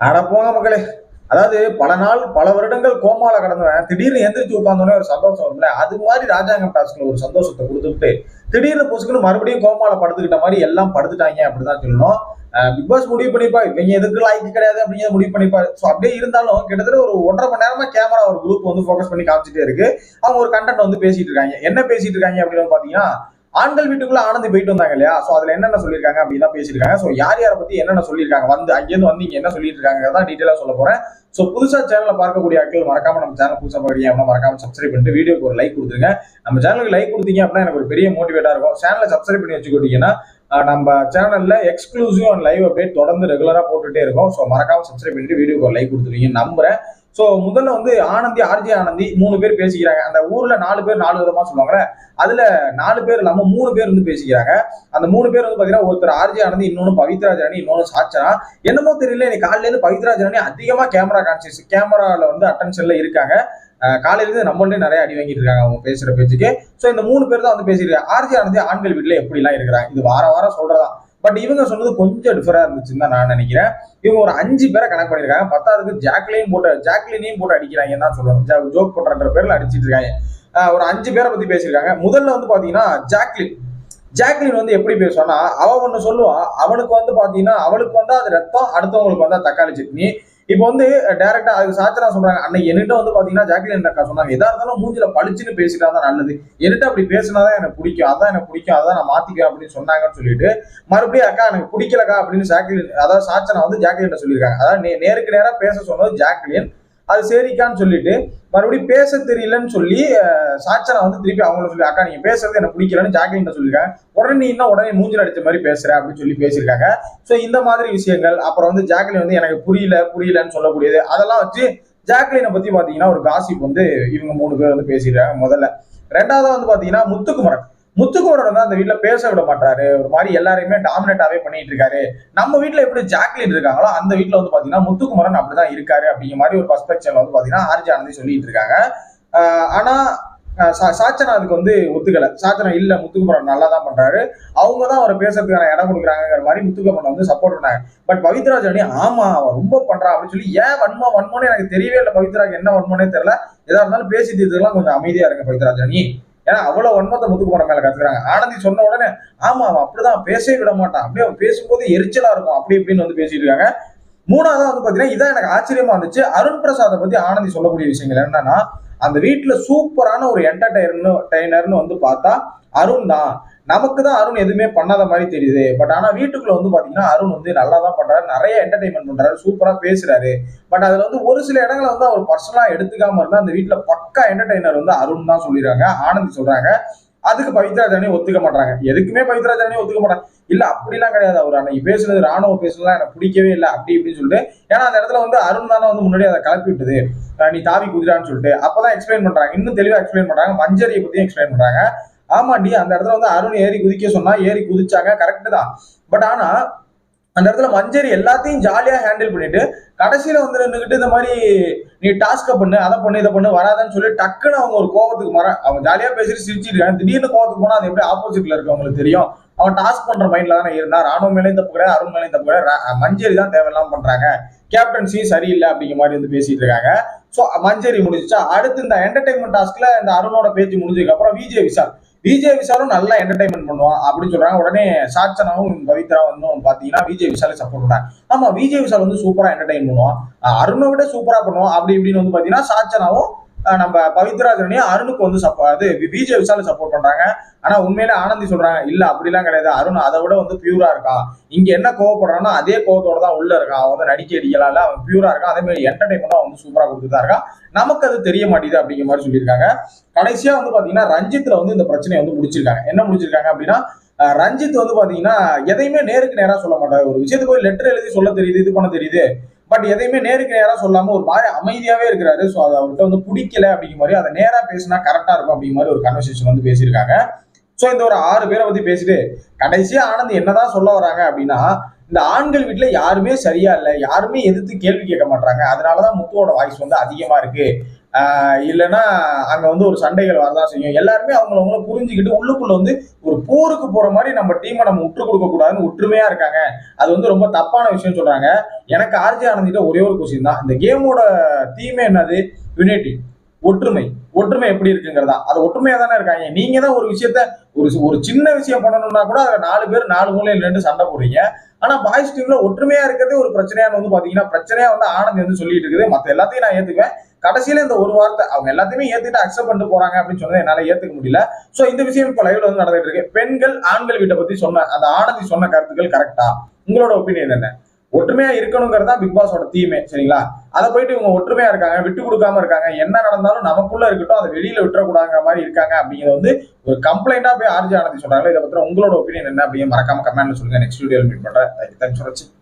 அட போங்க மக்களே. அதாவது பல நாள் பல வருடங்கள் கோமால கடந்தவன் திடீர்னு எந்திரிச்சு உட்கார்ந்தோடனே ஒரு சந்தோஷம் வரும்ல? அது மாதிரி ராஜாங்கம் டாஸ்க்ல ஒரு சந்தோஷத்தை கொடுத்துட்டு திடீர்னு புசுக்குன்னு மறுபடியும் கோமால படுத்துக்கிட்ட மாதிரி எல்லாம் படுத்துட்டாங்க அப்படிதான் சொல்லணும். பிக் பாஸ் முடிவு பண்ணிப்பா. இவங்க எதுக்கு லாய்க்கு கிடையாது அப்படிங்கிறத முடிவு பண்ணிப்பாரு ஸோ அப்படியே இருந்தாலும் கிட்டத்தட்ட ஒரு ஒன்றரை மணி நேரமா கேமரா ஒரு குரூப் வந்து ஃபோக்கஸ் பண்ணி காமிச்சிட்டே இருக்கு. அவங்க ஒரு கண்டென்ட் வந்து பேசிட்டு இருக்காங்க. என்ன பேசிட்டு இருக்காங்க அப்படின்னு பாத்தீங்கன்னா ஆண்கள் வீட்டுக்குள்ள ஆனந்தி போயிட்டு வந்தாங்க இல்லையா? சோ அதுல என்னென்ன சொல்லியிருக்காங்க அப்படின்னு பேசியிருக்காங்க. சோ யார் யாரை பத்தி என்னென்ன சொல்லியிருக்காங்க? வந்து அங்கேருந்து வந்து இங்க என்ன சொல்லிட்டு இருக்காங்க தான் டீட்டெயிலா சொல்ல போறேன். சோ புதுசா சேனலை பார்க்கக்கூடிய ஆட்கள் மறக்காம நம்ம சேனல் புதுசா பார்க்குறீங்க அப்படின்னா மறக்காம சப்ஸ்கிரைப் பண்ணிட்டு வீடியோக்கு ஒரு லைக் கொடுத்துருங்க. நம்ம சேனலுக்கு லைக் கொடுத்தீங்க அப்படின்னா எனக்கு ஒரு பெரிய மோட்டிவேட்டா இருக்கும். சேனலை சப்ஸ்கிரைப் பண்ணி வச்சுக்கிட்டீங்கன்னா நம்ம சேனல்ல எக்ஸ்க்ளூசிவ் அண்ட் லைவ் அப்டேட் தொடர்ந்து ரெகுலரா போட்டுட்டே இருக்கும். ஸோ மறக்காம சப்ஸ்கிரைப் பண்ணிட்டு வீடியோக்கு ஒரு லைக் கொடுத்துருவீங்க நம்புறேன். ஸோ முதல்ல வந்து ஆனந்தி ஆர்ஜி ஆனந்தி மூணு பேர் பேசிக்கிறாங்க. அந்த ஊர்ல நாலு பேர் நாலு விதமா சொல்லுவாங்கல்ல. அதுல நாலு பேர் இல்லாம மூணு பேர் வந்து பேசிக்கிறாங்க. அந்த மூணு பேர் வந்து பாத்தீங்கன்னா ஒருத்தர் ஆர்ஜி ஆனந்தி இன்னொன்னு பவித்ரா ஜானி இன்னொன்னு சாச்சனா என்னமோ தெரியல இன்னைக்கு காலையில இருந்து பவித்ரா ஜானி அதிகமா கேமரா கான்சியஸ் கேமரால வந்து அட்டென்ஷன்ல இருக்காங்க. காலையிலேருந்து காலையில நம்மள்ட்ட நிறைய அடி வாங்கிட்டு இருக்காங்க அவங்க பேசுற பேச்சுக்கு. ஸோ இந்த மூணு பேர் தான் வந்து பேசியிருக்காங்க ஆர்ஜி ஆனந்தி ஆண்கள் வீட்டில் எப்படிலாம் இருக்கிறாங்க? இது வார வாரம் சொல்கிறதா பட் இவங்க சொன்னது கொஞ்சம் டிஃபரா இருந்துச்சுன்னு தான் நான் நினைக்கிறேன். இவங்க ஒரு அஞ்சு பேரை கணக்கு பண்ணிருக்காங்க பத்தாவதுக்கு ஜாக்லின் போட்டு ஜாக்லினையும் போட்டு அடிக்கிறாங்கன்னு தான் சொல்லணும் ஜோக் போட்டுற பேர்ல அடிச்சிட்டு இருக்காங்க. ஒரு அஞ்சு பேரை பத்தி பேசியிருக்காங்க. முதல்ல வந்து பாத்தீங்கன்னா ஜாக்லின் ஜாக்லின் வந்து எப்படி பேசுவான்னா அவ ஒன்று சொல்லுவா அவனுக்கு வந்து பாத்தீங்கன்னா அவளுக்கு வந்தால் அது ரத்தம் அடுத்தவங்களுக்கு வந்தா தக்காளி சட்னி. இப்போ வந்து டேரக்டா அதுக்கு சாச்சரா சொல்றாங்க. அன்னைக்கு என்கிட்ட வந்து பாத்தீங்கன்னா ஜாக்லின் அக்கா சொன்னாங்க. எதா இருந்தாலும் மூஞ்சில பளிச்சுன்னு பேசிட்டா தான் நல்லது. என்கிட்ட அப்படி பேசினாதான் எனக்கு பிடிக்கும். அதான் எனக்கு பிடிக்கும். அதான் நான் மாத்திக்கிறேன் அப்படின்னு சொன்னாங்கன்னு சொல்லிட்டு மறுபடியும் அக்கா எனக்கு பிடிக்கலக்கா அப்படின்னு ஜாக்லின் அதாவது சாச்சனா வந்து ஜாக்லின் சொல்லியிருக்காங்க. அதாவது நேருக்கு நேரா பேச சொன்னது ஜாக்லின் அது சரிக்கான்னு சொல்லிட்டு மறுபடியும் பேச தெரியலன்னு சொல்லி சாட்சனை வந்து திருப்பி அவங்கள சொல்லி அக்கா நீங்க பேசுறது எனக்கு பிடிக்கலன்னு ஜாக்லின் சொல்லியிருக்காங்க உடனே நீ என்ன உடனே மூஞ்சில் அடிச்ச மாதிரி பேசுற அப்படின்னு சொல்லி பேசியிருக்காங்க. ஸோ இந்த மாதிரி விஷயங்கள் அப்புறம் வந்து ஜாக்லின் வந்து எனக்கு புரியல புரியலன்னு சொல்லக்கூடியது அதெல்லாம் வச்சு ஜாக்லினை பத்தி பாத்தீங்கன்னா ஒரு காசிப் வந்து இவங்க மூணு பேர் வந்து பேசிடுறாங்க முதல்ல. ரெண்டாவது வந்து பாத்தீங்கன்னா முத்துக்குமரன். முத்துக்குமரன் வந்து அந்த வீட்டில் பேச விட மாட்டாரு ஒரு மாதிரி எல்லாரையுமே டாமினேட்டாவே பண்ணிட்டு இருக்காரு. நம்ம வீட்டில் எப்படி ஜாக்லின் இருக்காங்களோ அந்த வீட்டில் வந்து பாத்தீங்கன்னா முத்துக்குமரன் அப்படிதான் இருக்காரு அப்படிங்கிற மாதிரி ஒரு பர்ஸ்பெக்ஷன்ல வந்து பாத்தீங்கன்னா ஆர்ஜி ஆனந்தி சொல்லிட்டு இருக்காங்க. ஆனா சா- சாச்சனா அதுக்கு வந்து ஒத்துக்கல. சாச்சனா இல்ல முத்துக்குமரன் நல்லா தான் பண்றாரு. அவங்க தான் அவரை பேசுறதுக்கான இடம் கொடுக்குறாங்கிற மாதிரி முத்துக்குமரன் வந்து சப்போர்ட் பண்ணாங்க. பட் பவித்ரா ஜானி ஆமா அவன் ரொம்ப பண்றான் அப்படின்னு சொல்லி ஏன் வன்மோ வன்மோன்னு எனக்கு தெரியவே இல்லை பவித்ராக்கு என்ன வன்மோனே தெரியல. எதா இருந்தாலும் பேசி தீர்த்துலாம் கொஞ்சம் அமைதியா இருங்க பவித்ரா ஜானி ஏன்னா அவ்வளவு வன்மத்தை முத்துக்குமரன் மேல கத்துக்கிறாங்க. ஆனந்தி சொன்ன உடனே ஆமா அவன் அப்படிதான் பேசவே விட மாட்டான். அப்படியே அவன் பேசும்போது எரிச்சலா இருக்கும். அப்படி இப்படின்னு வந்து பேசிட்டு இருக்காங்க. மூணாவது வந்து பாத்தீங்கன்னா இதான் எனக்கு ஆச்சரியமா இருந்துச்சு. அருண் பிரசாதை பத்தி ஆனந்தி சொல்லக்கூடிய விஷயங்கள் என்னன்னா அந்த வீட்டுல சூப்பரான ஒரு என்டர்டைனர்னு டைனர்னு வந்து பார்த்தா அருண் தான். நமக்கு தான் அருண் எதுவுமே பண்ணாத மாதிரி தெரியுது. பட் ஆனா வீட்டுக்குள்ள வந்து பாத்தீங்கன்னா அருண் வந்து நல்லா தான் பண்றாரு. நிறைய என்டர்டைன்மெண்ட் பண்றாரு. சூப்பரா பேசுறாரு. பட் அதுல வந்து ஒரு சில இடங்களை வந்து அவர் பர்சனலா எடுத்துக்காம இருந்தா அந்த வீட்டுல பக்கா என்டர்டைனர் வந்து அருண் தான் சொல்லிடுறாங்க. ஆனந்தி சொல்றாங்க. அதுக்கு பவித்ரா ஜானி ஒத்துக்க மாட்டாங்க எதுக்குமே பவித்ரா ஜானி ஒத்துக்க மாட்டாங்க. இல்ல அப்படிலாம் கிடையாது அவர். அன்னைக்கு பேசுனது ராணுவ பேசுனதுலாம் எனக்கு பிடிக்கவே இல்லை அப்படி இப்படின்னு சொல்லிட்டு. ஏன்னா அந்த இடத்துல வந்து அருண் தானே வந்து முன்னாடி அதை கிளப்பி விட்டது. நீ தாவி குதிரான்னு சொல்லிட்டு. அப்பதான் எக்ஸ்பிளைன் பண்றாங்க. இன்னும் தெளிவா எக்ஸ்பிளைன் பண்றாங்க. மஞ்சரியை பத்தியும் எக்ஸ்பிளைன் பண்றாங்க. ஆமாண்டி அந்த இடத்துல வந்து அருண் ஏறி குதிக்க சொன்னா ஏறி குதிச்சாங்க. கரெக்ட் தான். பட் ஆனா அந்த இடத்துல மஞ்சரி எல்லாத்தையும் ஜாலியாக ஹேண்டில் பண்ணிட்டு கடைசியில் வந்து நின்றுக்கிட்டு இந்த மாதிரி நீ டாஸ்க்கை பண்ணு அதை பண்ணு இதை பண்ணு வராதன்னு சொல்லி டக்குன்னு அவங்க ஒரு கோவத்துக்கு மர அவன் ஜாலியாக பேசிட்டு சிரிச்சிட்டு திடீர்னு கோவத்துக்கு போனால் அது எப்படி ஆப்போசிட்ல இருக்கு அவங்களுக்கு தெரியும். அவன் டாஸ்க் பண்ற மைண்ட்ல தானே இருந்தான் ராணுவ மேலேயும் தப்பு கிடையாது அருண் மேலேயும் தப்பு கிடையாது. ரா- மஞ்சரி தான் தேவையில்லாம பண்றாங்க. கேப்டன்சி சரியில்லை அப்படிங்கிற மாதிரி வந்து பேசிட்டு இருக்காங்க. ஸோ மஞ்சரி முடிஞ்சுச்சா அடுத்து இந்த என்டர்டைன்மெண்ட் டாஸ்க்ல இந்த அருணோட பேச்சு முடிஞ்சதுக்கு அப்புறம் விஜய் விஷால் விஜய் விஷாலும் நல்லா என்டர்டைன்மெண்ட் பண்ணுவான் அப்படின்னு சொல்றாங்க. உடனே சாச்சனாவும் பவித்ரா வந்து பாத்தீங்கன்னா விஜய் விசாலே சப்போர்ட் பண்ணாங்க ஆமா விஜய் விஷால் வந்து சூப்பரா என்டர்டைன் பண்ணுவான். அருணை விட சூப்பரா பண்ணுவான். அப்படி இப்படின்னு வந்து பாத்தீங்கன்னா சாச்சனாவும் நம்ம பவித்ராஜனையும் அருணுக்கு வந்து சப்போ அது விஜய் விஷாலை சப்போர்ட் பண்றாங்க. ஆனா உண்மையில ஆனந்தி சொல்றாங்க இல்ல அப்படிலாம் கிடையாது. அருண் அதை விட வந்து பியூரா இருக்கான் இங்க என்ன கோவப்படுறானோ அதே கோவத்தோட தான் உள்ள இருக்கான் அவன் வந்து நடிக்க அடிக்கலாம்ல அவன் பியூரா இருக்கான். அதே மாதிரி என்டர்டைன்மெண்ட் அவன் வந்து சூப்பரா கொடுத்துதான் இருக்கான் நமக்கு அது தெரிய மாட்டேங்குது அப்படிங்கிற மாதிரி சொல்லியிருக்காங்க. கடைசியா வந்து பாத்தீங்கன்னா ரஞ்சித்ல வந்து இந்த பிரச்சனையை வந்து முடிச்சிருக்காங்க. என்ன முடிச்சிருக்காங்க அப்படின்னா ரஞ்சித் வந்து பாத்தீங்கன்னா எதையுமே நேருக்கு நேரா சொல்ல மாட்டாரு. ஒரு விஷயத்துக்கு போய் லெட்டர் எழுதி சொல்ல தெரியுது இது பண்ண தெரியுது. பட் எதையுமே நேருக்கு நேரா சொல்லாம ஒரு மாதிரி அமைதியாவே இருக்கிறாரு. ஸோ அது அவர்கிட்ட வந்து பிடிக்கல அப்படிங்கிற மாதிரி அதை நேரா பேசினா கரெக்டா இருக்கும் அப்படிங்கிற மாதிரி ஒரு கன்வர்சேஷன் வந்து பேசியிருக்காங்க. ஸோ இந்த ஒரு ஆறு பேரை பத்தி பேசிட்டு கடைசியா ஆனந்த் என்னதான் சொல்ல வராங்க அப்படின்னா இந்த ஆண்கள் வீட்டுல யாருமே சரியா இல்லை. யாருமே எதிர்த்து கேள்வி கேட்க மாட்டாங்க அதனாலதான் முத்துவோட வாய்ஸ் வந்து அதிகமா இருக்கு. ஆஹ் இல்லைன்னா அங்க வந்து ஒரு சண்டைகள் வரதான் செய்யும். எல்லாருமே அவங்களவங்கள புரிஞ்சுக்கிட்டு உள்ளுக்குள்ள வந்து ஒரு போருக்கு போற மாதிரி நம்ம டீமை நம்ம விட்டு கொடுக்க கூடாதுன்னு ஒற்றுமையா இருக்காங்க. அது வந்து ரொம்ப தப்பான விஷயம் சொல்றாங்க. எனக்கு ஆர்ஜி ஆனந்திட்ட ஒரே ஒரு கொஸ்டின் தான். இந்த கேமோட தீமே என்னது? யுனைட்டி ஒற்றுமை. ஒற்றுமை எப்படி இருக்குங்கிறதா. அது ஒற்றுமையா தானே இருக்காங்க. நீங்க தான் ஒரு விஷயத்த ஒரு ஒரு சின்ன விஷயம் பண்ணணும்னா கூட அதுல நாலு பேர் நாலு மூலையில் ரெண்டு சண்டை போடுறீங்க. ஆனா பாய்ஸ் டீம்ல ஒற்றுமையா இருக்கிறதே ஒரு பிரச்சனையான வந்து பாத்தீங்கன்னா பிரச்சனையா வந்து ஆனந்த் வந்து சொல்லிட்டு இருக்குது. மத்த எல்லாத்தையும் நான் ஏத்துக்குவேன். கடைசியில இந்த ஒரு வார்த்தை அவங்க எல்லாத்தையுமே ஏத்துட்டு அக்செப்ட் பண்ணிட்டு போறாங்க அப்படின்னு சொன்னது என்னால ஏத்துக்க முடியல. சோ இந்த விஷயம் இப்ப லைவ்ல வந்து நடந்துட்டு இருக்கு. பெண்கள் ஆண்கள் வீட்டை பத்தி சொன்ன அந்த ஆனந்தி சொன்ன கருத்துக்கள் கரெக்டா உங்களோட ஒப்பீனியன் என்ன? ஒற்றுமையா இருக்கணுங்கிறது தான் பிக் பாஸோட தீமே சரிங்களா? அதை போயிட்டு இவங்க ஒற்றுமையா இருக்காங்க விட்டு கொடுக்காம இருக்காங்க என்ன நடந்தாலும் நமக்குள்ள இருக்கட்டும் அதை வெளியில விட்டுறக்கூடாங்கிற மாதிரி இருக்காங்க அப்படிங்கிறது வந்து ஒரு கம்ப்ளைண்டா போய் ஆர்ஜி ஆனந்தி சொல்றாங்க இதை பத்தி உங்களோட ஒப்பீனியன் என்ன அப்படிங்க மறக்காம கமெண்ட்ல சொல்லுங்க. நெக்ஸ்ட் வீடியோ மீட் பண்றேன். தேங்க்ஸ் ஃபார் வாட்சிங்